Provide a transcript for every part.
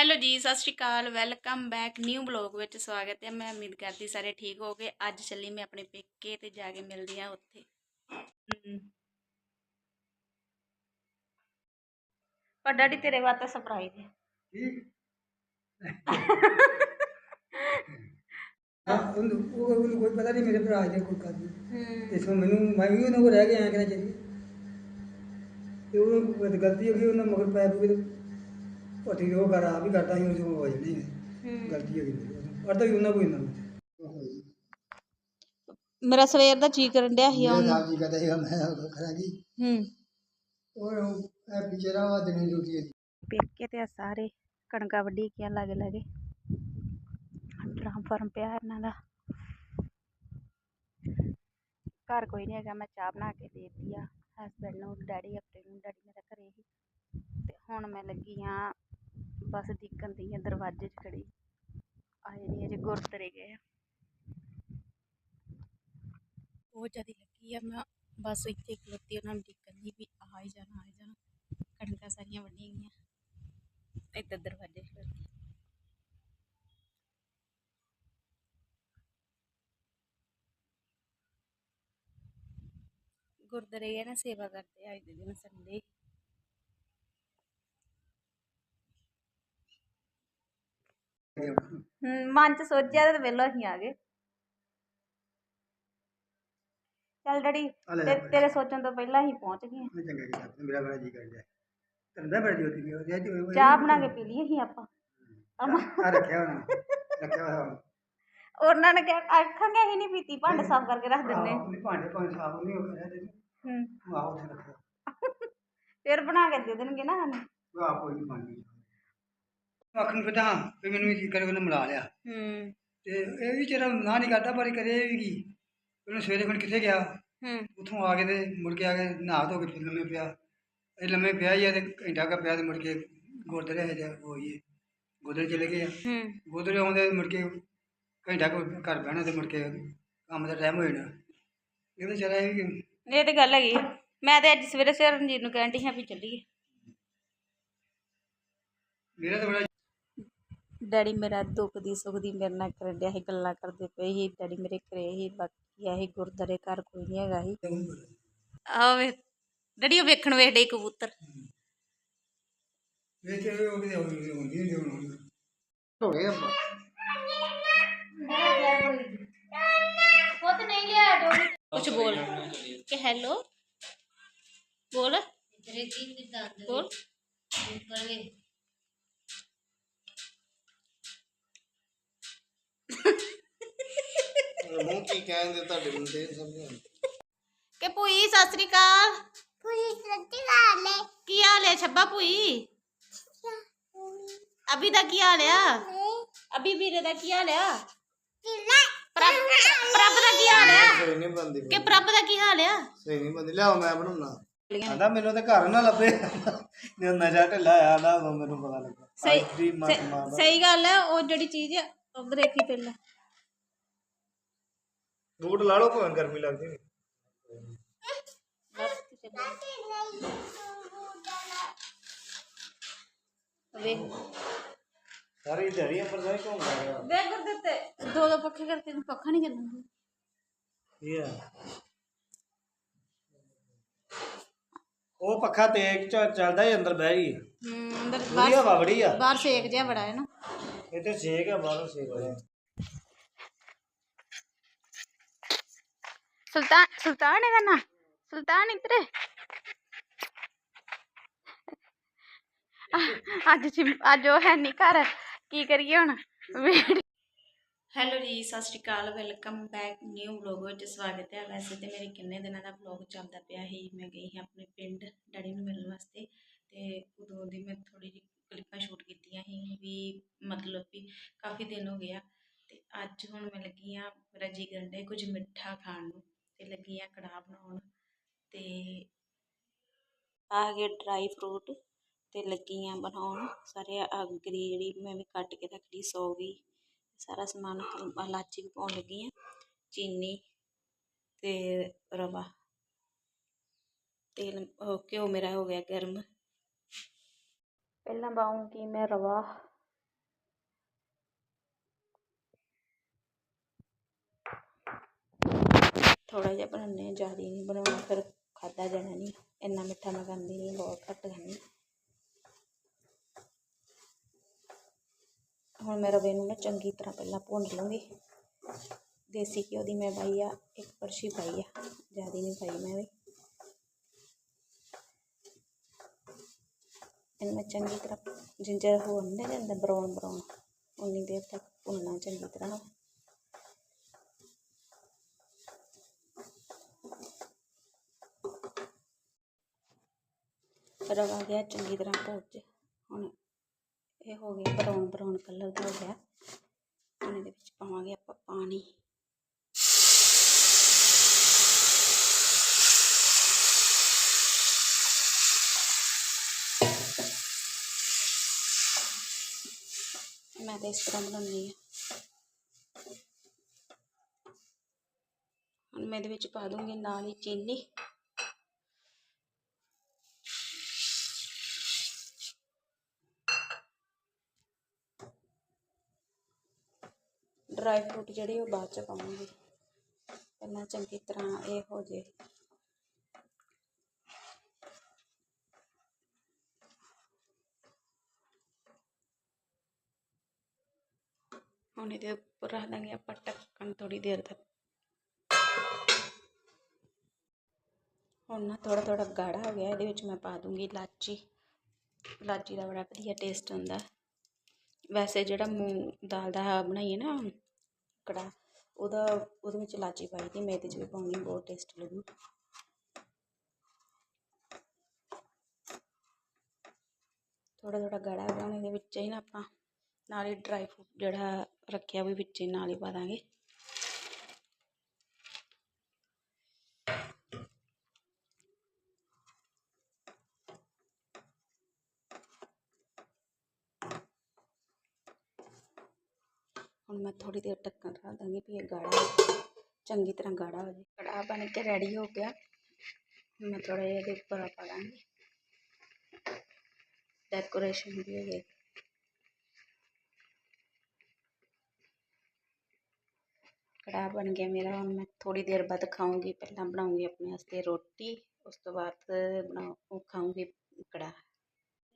Hello ਜੀ ਸਤਿ ਸ਼੍ਰੀ ਅਕਾਲ welcome back new blog ਵਿੱਚ ਸਵਾਗਤ ਹੈ। ਮੈਂ ਉਮੀਦ ਕਰਦੀ ਸਾਰੇ ਠੀਕ ਹੋਗੇ ਅੱਜ ਚੱਲੀ ਮੈਂ ਆਪਣੇ ਪੇਕੇ ਤੇ ਜਾ ਕੇ ਮਿਲਦੀ ਆ ਉੱਥੇ। ਹਮ। ਪਰ ਡੈਡੀ ਤੇਰੇ ਵਾਸਤੇ ਸਰਪ੍ਰਾਈਜ਼ ਹੈ। ਹਾਂ ਉਹਨੂੰ ਉਹ ਉਹਨੂੰ ਕੋਈ ਪਤਾ ਨਹੀਂ ਮੇਰੇ ਭਰਾ ਜੀ ਕੋਈ ਕਰਦੀ ਹੂੰ ਇਸ ਤੋਂ ਮੈਨੂੰ ਮੈਂ ਵੀ ਉਹਨਾਂ ਕੋਲ ਰਹਿ ਕੇ ਆਇਆ ਕਿਹਨਾਂ ਚਾਹੀਦੀ ਤੇ ਉਹ ਕੋਈ ਗਲਤੀ ਹੋ ਗਈ ਉਹਨਾਂ ਮਗਰ ਪੈ ਪੂਗੇ ਪੱਟੀ ਉਹ ਕਰ ਆ ਵੀ ਕਰਦਾ ਸੀ ਉਹ ਹੋ ਜਾਂਦੀ ਹੈ। ਗਲਤੀ ਹੋ ਗਈ ਮੇਰੀ ਪੜਦਾ ਵੀ ਉਹਨਾਂ ਕੋਈ ਨਾ ਮੇਰਾ ਸਵੇਰ ਦਾ ਜੀ ਕਰਨ ਡਿਆ ਸੀ ਇਹ ਸਾਹਿਬ ਜੀ ਕਹਦਾ ਇਹ ਮੈਂ ਕਰਾਂਗੀ ਹੂੰ। ਔਰ ਇਹ ਵਿਚਾਰਾ ਵਾ ਦਿਨ ਡਿਊਟੀ ਹੈ ਪੇਕੇ ਤੇ ਆ ਸਾਰੇ ਕਣਕਾਂ ਵੱਢੀ ਕੇ ਲਾਗੇ ਲਾਗੇ। ਟਰਾਂਸਫਾਰਮ ਪਿਆ ਇਹਨਾਂ ਦਾ। ਘਰ ਕੋਈ ਨਹੀਂ ਹੈਗਾ ਮੈਂ ਚਾਹ ਬਣਾ ਕੇ ਦੇ ਦਿੱਤੀ ਆ। ਹਸਬੈਂਡ ਨੂੰ ਡੈਡੀ ਆਪਣੇ ਨੂੰ ਡੈਡੀ ਮੇਰਾ ਘਰੇ ਹੀ ਤੇ ਹੁਣ ਮੈਂ ਲੱਗੀ ਆ ਬਸ ਦਿੱਕਣ ਦੀ ਆ, ਦਰਵਾਜ਼ੇ 'ਚ ਖੜੀ ਆਏ ਨਹੀਂ ਅਜੇ ਗੁਰਦੁਆਰੇ ਗਏ ਆ। ਬਹੁਤ ਜ਼ਿਆਦਾ ਲੱਗੀ ਆ ਮੈਂ, ਬਸ ਇੱਥੇ ਖਲੋਤੀ, ਉਹਨਾਂ ਨੂੰ ਦਿੱਕਣ ਦੀ ਵੀ ਆ ਹੀ ਜਾਣਾ, ਆ ਹੀ ਜਾਣਾ। ਕਣਕਾਂ ਸਾਰੀਆਂ ਵੱਢੀਆਂ ਗਈਆਂ। ਇੱਧਰ ਦਰਵਾਜ਼ੇ ਖਲੋਤੀ ਗੁਰਦੁਆਰੇ ਨਾ, ਸੇਵਾ ਕਰਦੇ ਆ ਅੱਜ ਦੇ ਦਿਨ, ਸੰਡੇ। ਮਨ ਚ ਸੋਚਿਆ ਤੇ ਵੇਲੋ ਅਸੀਂ ਆ ਗਏ ਚੱਲ ਡੈਡੀ ਹਲੇ ਤੇ- ਤੇਰੇ ਸੋਚਣ ਤੋਂ ਪਹਿਲਾਂ ਹੀ ਪਹੁੰਚ ਗਏ ਮੈਂ ਚੰਗਾ ਕੀਤਾ ਮੇਰਾ ਬੜਾ ਜੀ ਕਰ ਗਿਆ ਤੰਦਾ ਬੜਾ ਜੀ ਹੋਤੀ ਹੈ ਅੱਜ ਚਾਹ ਬਣਾ ਕੇ ਪੀ ਲਈ ਅਸੀਂ ਆਪਾਂ ਆ ਰੱਖਿਆ ਹੋਣਾ ਰੱਖਿਆ ਹੋਣਾ ਉਹਨਾਂ ਨੇ ਕਿਹਾ ਆਖਾਂਗੇ ਅਸੀਂ ਨਹੀਂ ਪੀਤੀ ਭਾਂਡੇ ਸਾਫ਼ ਕਰਕੇ ਰੱਖ ਦਿੰਨੇ ਨਹੀਂ ਭਾਂਡੇ ਭਾਂਡੇ ਸਾਫ਼ ਨਹੀਂ ਹੋ ਕਰਿਆ ਤੇ ਹੂੰ ਆਹ ਉੱਥੇ ਰੱਖਿਆ ਫਿਰ ਬਣਾ ਕੇ ਦੇ ਦੇਣਗੇ ਨਾ ਸਾਨੂੰ ਉਹ ਆਪ ਕੋਈ ਨਹੀਂ ਪਾਣੀ ਨੂੰ ਪਤਾ ਵੀ ਮੈਨੂੰ ਜੀ ਕਰੇ ਉਹਨੇ ਮਿਲਾ ਲਿਆ। ਹੂੰ। ਤੇ ਇਹ ਵੀ ਚਿਹਰਾ ਨਾ ਨਹੀਂ ਕਰਦਾ ਪਰ ਕਰੇ ਵੀ ਕੀ? ਉਹਨੇ ਸਵੇਰੇ ਹੁਣ ਕਿੱਥੇ ਗਿਆ? ਹੂੰ। ਉੱਥੋਂ ਆ ਕੇ ਤੇ ਮੁੜ ਕੇ ਆ ਕੇ ਨਹਾ ਧੋ ਕੇ ਫਿਰ ਲੰਮੇ ਪਿਆ। ਇਹ ਲੰਮੇ ਪਿਆ ਹੀ ਆ ਤੇ ਘੰਟਾ ਕਾ ਪਿਆ ਤੇ ਮੁੜ ਕੇ ਗੁਰਦੁਆਰੇ ਹੈ ਜਾ ਉਹ ਹੀ ਗੁਰਦੁਆਰੇ ਚਲੇ ਗਏ ਆ। ਹੂੰ। ਗੁਰਦੁਆਰੇ ਆਉਂਦੇ ਮੁੜ ਕੇ ਘੰਟਾ ਕੁ ਘਰ ਬਹਿਣਾ ਤੇ ਮੁੜ ਕੇ ਕੰਮ ਦਾ ਟਾਈਮ ਹੋ ਜਾਣਾ। ਇਹ ਤਾਂ ਚਿਹਰਾ ਇਹ ਵੀ ਇਹ ਤੇ ਗੱਲ ਹੈਗੀ ਆ। ਮੈਂ ਤੇ ਅੱਜ ਸਵੇਰੇ ਸਵੇਰੇ ਰਣਜੀਤ ਨੂੰ ਕਹਿਣ ਡਈ ਹਾਂ ਵੀ ਚੱਲੀਏ। ਮੇਰਾ ਤਾਂ ਬੜਾ ਡੈਡੀ ਮੇਰਾ ਦੁੱਖ ਦੀ ਸੁੱਖ ਦੀ ਮੇਰੇ ਨਾਲ ਕਰਨ ਡਿਆ ਸੀ ਗੱਲਾਂ ਕਰਦੇ ਪਏ ਸੀ ਡੈਡੀ ਮੇਰੇ ਘਰੇ ਸੀ ਬਾਕੀ ਆਹੀ ਗੁਰਦਾਰੇ ਘਰ ਕੋਈ ਨਹੀਂ ਹੈਗਾ ਸੀ। ਆਹ ਵੇ ਡੈਡੀ ਉਹ ਵੇਖਣ ਵੇਖਦੇ ਕਬੂਤਰ। ਇਹ ਤੇ ਉਹ ਵੀ ਹੁੰਦੀ ਹੁੰਦੀ ਹੁੰਦੀ ਹੋ ਗਏ ਆਪਾਂ। ਕੁਝ ਬੋਲ। ਕਿ ਹੈਲੋ? ਬੋਲ। ਬੋਲ। ਮੂੰਹ ਕੀ ਕਹਿੰਦੇ ਤੁਹਾਡੇ ਨੂੰ ਤੇ ਸਮਝ ਕਿ ਭੂਈ ਸਤਿ ਸ੍ਰੀ ਅਕਾਲ। ਪੂਰੀ ਸੱਤੀ ਗਾਲੇ ਕੀ ਹਾਲ ਹੈ ਛੱਬਾ ਭੂਈ? ਅਭੀ ਦਾ ਕੀ ਹਾਲ ਆ? ਅਭੀ ਵੀਰੇ ਦਾ ਕੀ ਹਾਲ ਆ? ਕਿਲਾ ਪ੍ਰਭ ਪ੍ਰਭ ਦਾ ਕੀ ਹਾਲ ਆ? ਸਹੀ ਨਹੀਂ ਬੰਦੀ ਕਿ ਪ੍ਰਭ ਦਾ ਕੀ ਹਾਲ ਆ? ਸਹੀ ਨਹੀਂ ਬੰਦੀ ਲਿਆਓ ਮੈਂ ਬਣਾਉਣਾ। ਆਂਦਾ ਮੈਨੂੰ ਤੇ ਘਰ ਨਾ ਲੱਭੇ। ਢਿੱਲਾ ਆ ਨਾ ਮੈਨੂੰ ਪਤਾ ਲੱਗਾ। ਸਹੀ ਸਹੀ ਗੱਲ ਹੈ ਉਹ ਜਿਹੜੀ ਚੀਜ਼ ਆ ਉਹ ਦੇਖੀ ਪਹਿਲਾਂ। ਬੂਟ ਲਾ ਲਓ ਭਾਵੇਂ ਗਰਮੀ ਲੱਗਦੀ ਨਹੀਂ ਵੇ। ਸਾਰੀ ਦਿਹਾੜੀ ਅੰਦਰ ਸਾਈ ਘੁੰਮਦਾ ਰਿਹਾ? ਵੇ ਗੁਰਦੇ ਤੇ ਦੋ ਦੋ ਪੱਖੇ ਕਰਕੇ ਤੈਨੂੰ ਪੱਖਾ ਨਹੀਂ ਚੱਲਣਾ ਇਹ ਉਹ ਪੱਖਾ ਤੇਜ਼ ਚ ਚੱਲਦਾ ਹੀ ਅੰਦਰ ਬਹਿ ਗਈ। ਹੂੰ ਅੰਦਰ ਬਾਹਰ ਆ ਬਾਹਰ ਸੇਕ ਜਿਹਾ ਬੜਾ ਹੈ ਨਾ। ਇੱਥੇ ਸੇਕ ਆ ਬਾਹਰੋਂ ਸੇਕ ਆ ਸੁਲਤਾਨ ਸੁਲਤਾਨ ਇਹਦਾ ਨਾ? ਸੁਲਤਾਨ ਇੱਧਰ। ਹੈ। ਅੱਜ ਚਿਮ- ਅੱਜ ਉਹ ਹੈ ਨਹੀਂ ਘਰ। ਕੀ ਕਰੀਏ ਹੁਣ? ਹੈਲੋ ਜੀ ਸਤਿ ਸ਼੍ਰੀ ਅਕਾਲ। ਵੈਲਕਮ ਬੈਕ ਨਿਊ ਵਲੌਗ ਵਿੱਚ ਸਵਾਗਤ ਹੈ। ਵੈਸੇ ਤੇ ਮੇਰੇ ਕਿੰਨੇ ਦਿਨਾਂ ਦਾ ਵਲੌਗ ਚੱਲਦਾ ਪਿਆ ਸੀ। ਮੈਂ ਗਈ ਸੀ ਆਪਣੇ ਪਿੰਡ ਡੈਡੀ ਨੂੰ ਮਿਲਣ ਵਾਸਤੇ। ਤੇ ਉਦੋਂ ਦੀ ਮੈਂ ਥੋੜੀ ਜਿਹੀ ਕਲਿੱਪਾਂ ਸ਼ੂਟ ਕੀਤੀਆਂ ਸੀ ਵੀ ਮਤਲਬ ਵੀ ਕਾਫੀ ਦਿਨ ਹੋ ਗਿਆ ਤੇ ਅੱਜ ਹੁਣ ਮੈਂ ਲੱਗੀ ਆ ਮੇਰਾ ਜੀ ਕਰਨ ਡਿਆ ਕੁਝ ਮਿੱਠਾ ਖਾਣ ਨੂੰ ਤੇ ਲੱਗੀ ਆ ਕੜਾਹ ਬਣਾਉਣ ਤੇ ਆ ਗਏ ਡਰਾਈ ਫਰੂਟ ਤੇ ਲੱਗੀ ਆ ਬਣਾਉਣ। ਸਾਰੇ ਅਗਰੀ ਜਿਹੜੀ ਮੈਂ ਵੀ ਕੱਟ ਕੇ ਰੱਖ ਲਈ, ਸੌ ਵੀ ਸਾਰਾ ਸਮਾਨ ਇਲਾਚੀ ਵੀ ਪਾਉਣ ਲੱਗੀ ਆ, ਚੀਨੀ ਤੇ ਰਵਾ। ਤੇਲ ਘਿਓ ਮੇਰਾ ਹੋ ਗਿਆ ਗਰਮ। ਪਹਿਲਾਂ ਪਾਊਂਗੀ मैं रवा ਥੋੜਾ ਜਿਹਾ ਬਣਾਉਣੇ ਜ਼ਿਆਦਾ ਨਹੀਂ ਬਣਾਉਣਾ, ਫਿਰ ਖਾਦਾ ਜਾਣਾ ਨਹੀਂ। ਇੰਨਾ ਮਿੱਠਾ ਮੈਂ ਖਾਂਦੀ ਨਹੀਂ, ਬਹੁਤ ਘੱਟ ਖਾਂਦੀ। ਹੁਣ ਮੈਂ ਰਵੇ ਨੂੰ ਨਾ ਚੰਗੀ ਤਰ੍ਹਾਂ ਪਹਿਲਾਂ ਭੁੰਨ ਲੂੰਗੀ। ਦੇਸੀ ਘਿਓ ਦੀ ਮੈਂ ਪਾਈ ਆ, ਇੱਕ ਕੜਛੀ ਪਾਈ ਆ, ਜ਼ਿਆਦਾ ਨਹੀਂ ਪਾਈ ਮੈਂ ਵੀ। ਇਹਨੂੰ ਮੈਂ ਚੰਗੀ ਤਰ੍ਹਾਂ ਜਿੰਜਰ ਹੋ ਨਹੀਂ ਜਾਂਦਾ ਬਰਾਊਨ ਬਰਾਊਨ ਉਨੀ ਦੇਰ ਤੱਕ ਭੁੰਨਣਾ ਚੰਗੀ ਤਰ੍ਹਾਂ ਰਵਾ ਗਿਆ ਚੰਗੀ ਤਰ੍ਹਾਂ ਭੁੱਜ ਹੁਣ ਇਹ ਹੋ ਗਿਆ ਬਰਾਊਨ ਬਰਾਊਨ ਕਲਰ ਦਾ ਹੋ ਗਿਆ। ਹੁਣ ਇਹਦੇ ਵਿੱਚ ਪਾਵਾਂਗੇ ਆਪਾਂ ਪਾਣੀ। ਮੈਂ ਤਾਂ ਇਸ ਤਰ੍ਹਾਂ ਬਣਾਉਣੀ ਆ ਹੁਣ ਮੈਂ ਇਹਦੇ ਵਿੱਚ ਪਾ ਦੂੰਗੀ ਨਾਲ ਹੀ ਚੀਨੀ। ਡਰਾਈ ਫਰੂਟ ਜਿਹੜੇ ਉਹ ਬਾਅਦ ਚ ਪਾਵਾਂਗੀ। ਪਹਿਲਾਂ ਚੰਗੀ ਤਰ੍ਹਾਂ ਇਹ ਹੋ ਜੇ। ਹੁਣ ਇਹਦੇ ਉੱਪਰ ਰੱਖ ਦਾਂਗੇ ਆਪਾਂ ਢੱਕਣ ਥੋੜੀ ਦੇਰ ਤੱਕ। ਹੁਣ ਨਾ ਥੋੜਾ ਥੋੜਾ ਗਾੜਾ ਹੋ ਗਿਆ, ਇਹਦੇ ਵਿੱਚ ਮੈਂ ਪਾ ਦੂੰਗੀ ਇਲਾਚੀ। ਇਲਾਚੀ ਦਾ ਬੜਾ ਵਧੀਆ ਟੇਸਟ ਹੁੰਦਾ। ਵੈਸੇ ਜਿਹੜਾ ਮੂੰਗ ਦਾਲ ਦਾ ਬਣਾਈਏ ਨਾ ਕੜਾ ਉਹਦਾ, ਉਹਦੇ ਵਿੱਚ ਇਲਾਚੀ ਪਾਈ ਦੀ ਮੈਂ ਇਹਦੇ 'ਚ ਵੀ ਪਾਉਂਗੀ ਬਹੁਤ ਟੇਸਟ ਲੱਗੂ ਥੋੜਾ ਥੋੜਾ ਗਾੜਾ ਹੋ ਗਿਆ, ਹੁਣ ਇਹਦੇ ਵਿੱਚ ਹੀ ਨਾ ਆਪਾਂ ਨਾਲ ਹੀ ਡਰਾਈ ਫਰੂਟ ਜਿਹੜਾ ਰੱਖਿਆ ਉਹ ਵੀ ਵਿੱਚ ਹੀ ਨਾਲ ਹੀ ਪਾ ਦਾਂਗੇ। ਹੁਣ ਮੈਂ ਥੋੜੀ ਦੇਰ ਢੱਕਣ ਰੱਖ ਦਾਂਗੀ ਵੀ ਇਹ ਗਾੜਾ ਹੋ ਜਾਏ, ਚੰਗੀ ਤਰ੍ਹਾਂ ਗਾੜਾ ਹੋ ਜਾਏ ਕੜਾਹ ਬਣ ਕੇ ਰੈਡੀ ਹੋ ਗਿਆ। ਹੁਣ ਮੈਂ ਥੋੜਾ ਜਿਹਾ ਇਹਦੇ ਉੱਪਰ ਪਾ ਦਾਂਗੀ। ਡੈਕੋਰੇਸ਼ਨ ਵੀ ਹੋ ਗਈ ਕੜਾਹ ਬਣ ਗਿਆ ਮੇਰਾ, ਹੁਣ ਮੈਂ ਥੋੜੀ ਦੇਰ ਬਾਅਦ ਖਾਊਂਗੀ, ਪਹਿਲਾਂ ਬਣਾਉਂਗੀ ਆਪਣੇ ਵਾਸਤੇ ਰੋਟੀ, ਉਸ ਤੋਂ ਬਾਅਦ ਬਣਾਉ ਖਾਊਂਗੀ ਕੜਾਹ।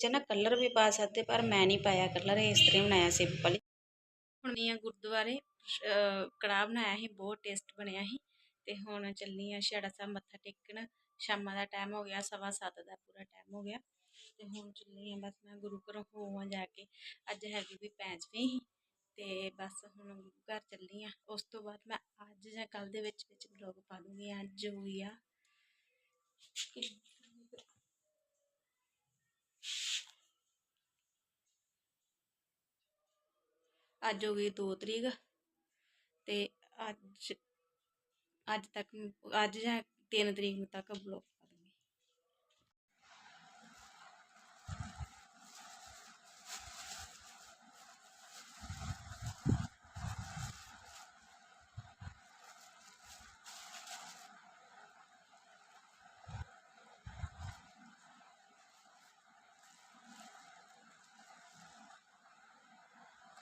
ਚ ਨਾ ਕਲਰ ਵੀ ਪਾ ਸਕਦੇ, ਪਰ ਮੈਂ ਨਹੀਂ ਪਾਇਆ ਕਲਰ, ਇਸ ਤਰ੍ਹਾਂ ਹੀ ਬਣਾਇਆ ਸਿੰਪਲ ਹੁਣ ਮੈਂ ਗੁਰਦੁਆਰੇ ਕੜਾਹ ਬਣਾਇਆ ਸੀ, ਬਹੁਤ ਟੇਸਟ ਬਣਿਆ ਸੀ, ਤੇ ਹੁਣ ਚੱਲੀ ਆ ਛੜਾ ਸਾਹਿਬ ਮੱਥਾ ਟੇਕਣ। ਸ਼ਾਮਾਂ ਦਾ ਟਾਈਮ ਹੋ ਗਿਆ, ਸਵਾ ਸੱਤ ਦਾ ਪੂਰਾ ਟਾਈਮ ਹੋ ਗਿਆ, ਤੇ ਹੁਣ ਚੱਲੀ ਆ ਬਸ ਮੈਂ ਗੁਰੂ ਘਰੋਂ ਹੋਵਾਂ ਜਾ ਕੇ। ਅੱਜ ਹੈਗੀ ਵੀ ਪੈਂਚਵੀਂ ਸੀ। ਤੇ ਬਸ ਹੁਣ ਘਰ ਚੱਲੀ ਆ। ਉਸ ਤੋਂ ਬਾਅਦ ਮੈਂ ਅੱਜ ਜਾਂ ਕੱਲ ਦੇ ਵਿੱਚ ਵਿੱਚ ਬਲੌਗ ਪਾ ਦੂੰਗੀ ਅੱਜ ਹੋਈ ਆ। ਅੱਜ ਹੋ ਗਈ 2 ਤਰੀਕ ਤੇ ਅੱਜ ਅੱਜ ਤੱਕ, ਅੱਜ ਜਾਂ 3 ਤਰੀਕ ਤੱਕ ਬਲੌਗ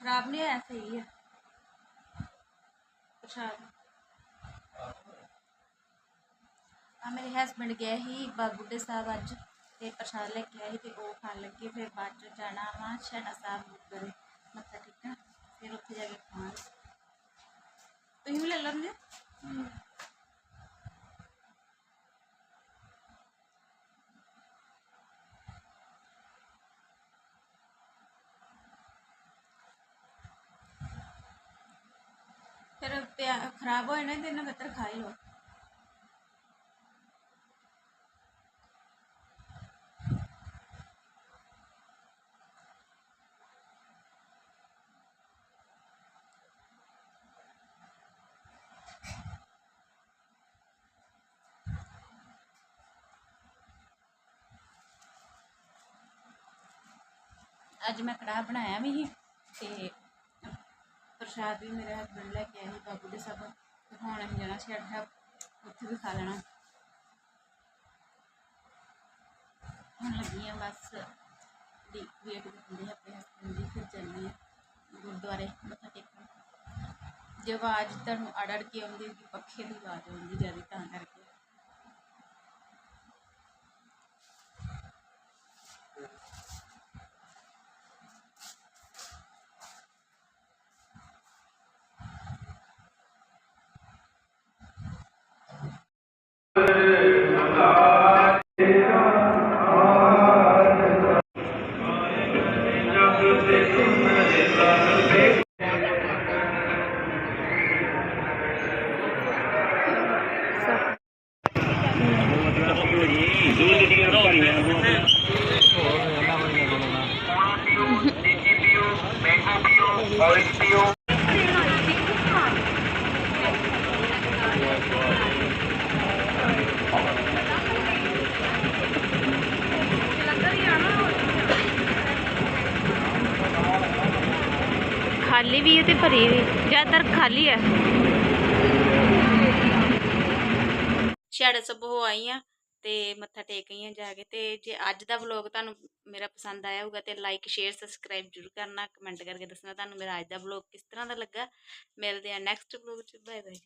ਪਾ ਦੂੰਗੀ ਖਰਾਬ ਨਹੀਂ ਹੋਇਆ ਸਹੀ ਆ ਪ੍ਰਸ਼ਾਦ ਆ ਮੇਰੇ ਹਸਬੰਡ ਗਏ ਸੀ ਬਾਗੁੱਡੇ ਸਾਹਿਬ ਅੱਜ ਤੇ ਪ੍ਰਸ਼ਾਦ ਲੈ ਕੇ ਆਏ ਸੀ ਤੇ ਉਹ ਖਾਣ ਲੱਗੇ ਫਿਰ ਬਾਅਦ ਚ ਜਾਣਾ ਵਾ ਸ਼ਹਿਣਾ ਸਾਹਿਬ ਗੁਰਦੁਆਰੇ ਮੱਥਾ ਟੇਕਣ ਫਿਰ ਉੱਥੇ ਜਾ ਕੇ ਖਾਵਾਂਗੇ ਤੁਸੀਂ ਵੀ ਲੈ ਲੈਂਦੇ ਫਿਰ ਪਿਆ ਖਰਾਬ ਹੋ ਜਾਣਾ ਤੇ ਇਹਨਾਂ ਬਿਹਤਰ ਖਾ ਹੀ ਲਓ। ਅੱਜ ਮੈਂ ਕੜਾਹ ਬਣਾਇਆ ਵੀ ਸੀ ਤੇ ਪ੍ਰਸ਼ਾਦ ਵੀ ਮੇਰੇ ਹਸਬੰਡ ਲੈ ਕੇ ਆਏ ਸੀ, ਬਾਬੂ ਦੇ ਸਭ। ਹੁਣ ਅਸੀਂ ਜਾਣਾ ਛੇੜ ਸਾਹਿਬ ਉੱਥੇ ਵੀ ਖਾ ਲੈਣਾ। ਹੁਣ ਲੱਗੀ ਆ ਬਸ ਦੀ ਵੇਟ ਕਰਦੇ ਆਪਣੇ ਹਸਬੰਡ ਦੀ, ਫਿਰ ਚੱਲੀ ਆ ਗੁਰਦੁਆਰੇ, ਮੱਥਾ ਟੇਕਣ। ਜੇ ਆਵਾਜ਼ ਤੁਹਾਨੂੰ ਅੜ ਅੜ ਕੇ ਆਉਂਦੀ ਕਿ ਪੱਖੇ ਦੀ ਆਵਾਜ਼ ਆਉਂਦੀ ਜ਼ਿਆਦਾ ਤਾਂ ਕਰਕੇ। ਖਾਲੀ ਵੀ ਹੈ ਤੇ ਭਰੀ ਵੀ ਜ਼ਿਆਦਾਤਰ ਖਾਲੀ ਹੈ ਛੜ ਸਭ ਹੋ ਆਈ ਆ ਤੇ ਮੱਥਾ ਟੇਕ ਆਈ ਹਾਂ ਜਾ ਕੇ ਤੇ ਜੇ ਅੱਜ ਦਾ ਵਲੌਗ ਤੁਹਾਨੂੰ ਮੇਰਾ ਪਸੰਦ ਆਇਆ ਹੋਊਗਾ ਤੇ ਲਾਈਕ ਸ਼ੇਅਰ ਸਬਸਕ੍ਰਾਈਬ ਜਰੂਰ ਕਰਨਾ ਕਮੈਂਟ ਕਰਕੇ ਦੱਸਣਾ ਤੁਹਾਨੂੰ ਮੇਰਾ ਅੱਜ ਦਾ ਵਲੌਗ ਕਿਸ ਤਰ੍ਹਾਂ ਦਾ ਲੱਗਾ। ਮਿਲਦੇ ਆ ਨੈਕਸਟ ਵਲੌਗ ਚ। Bye bye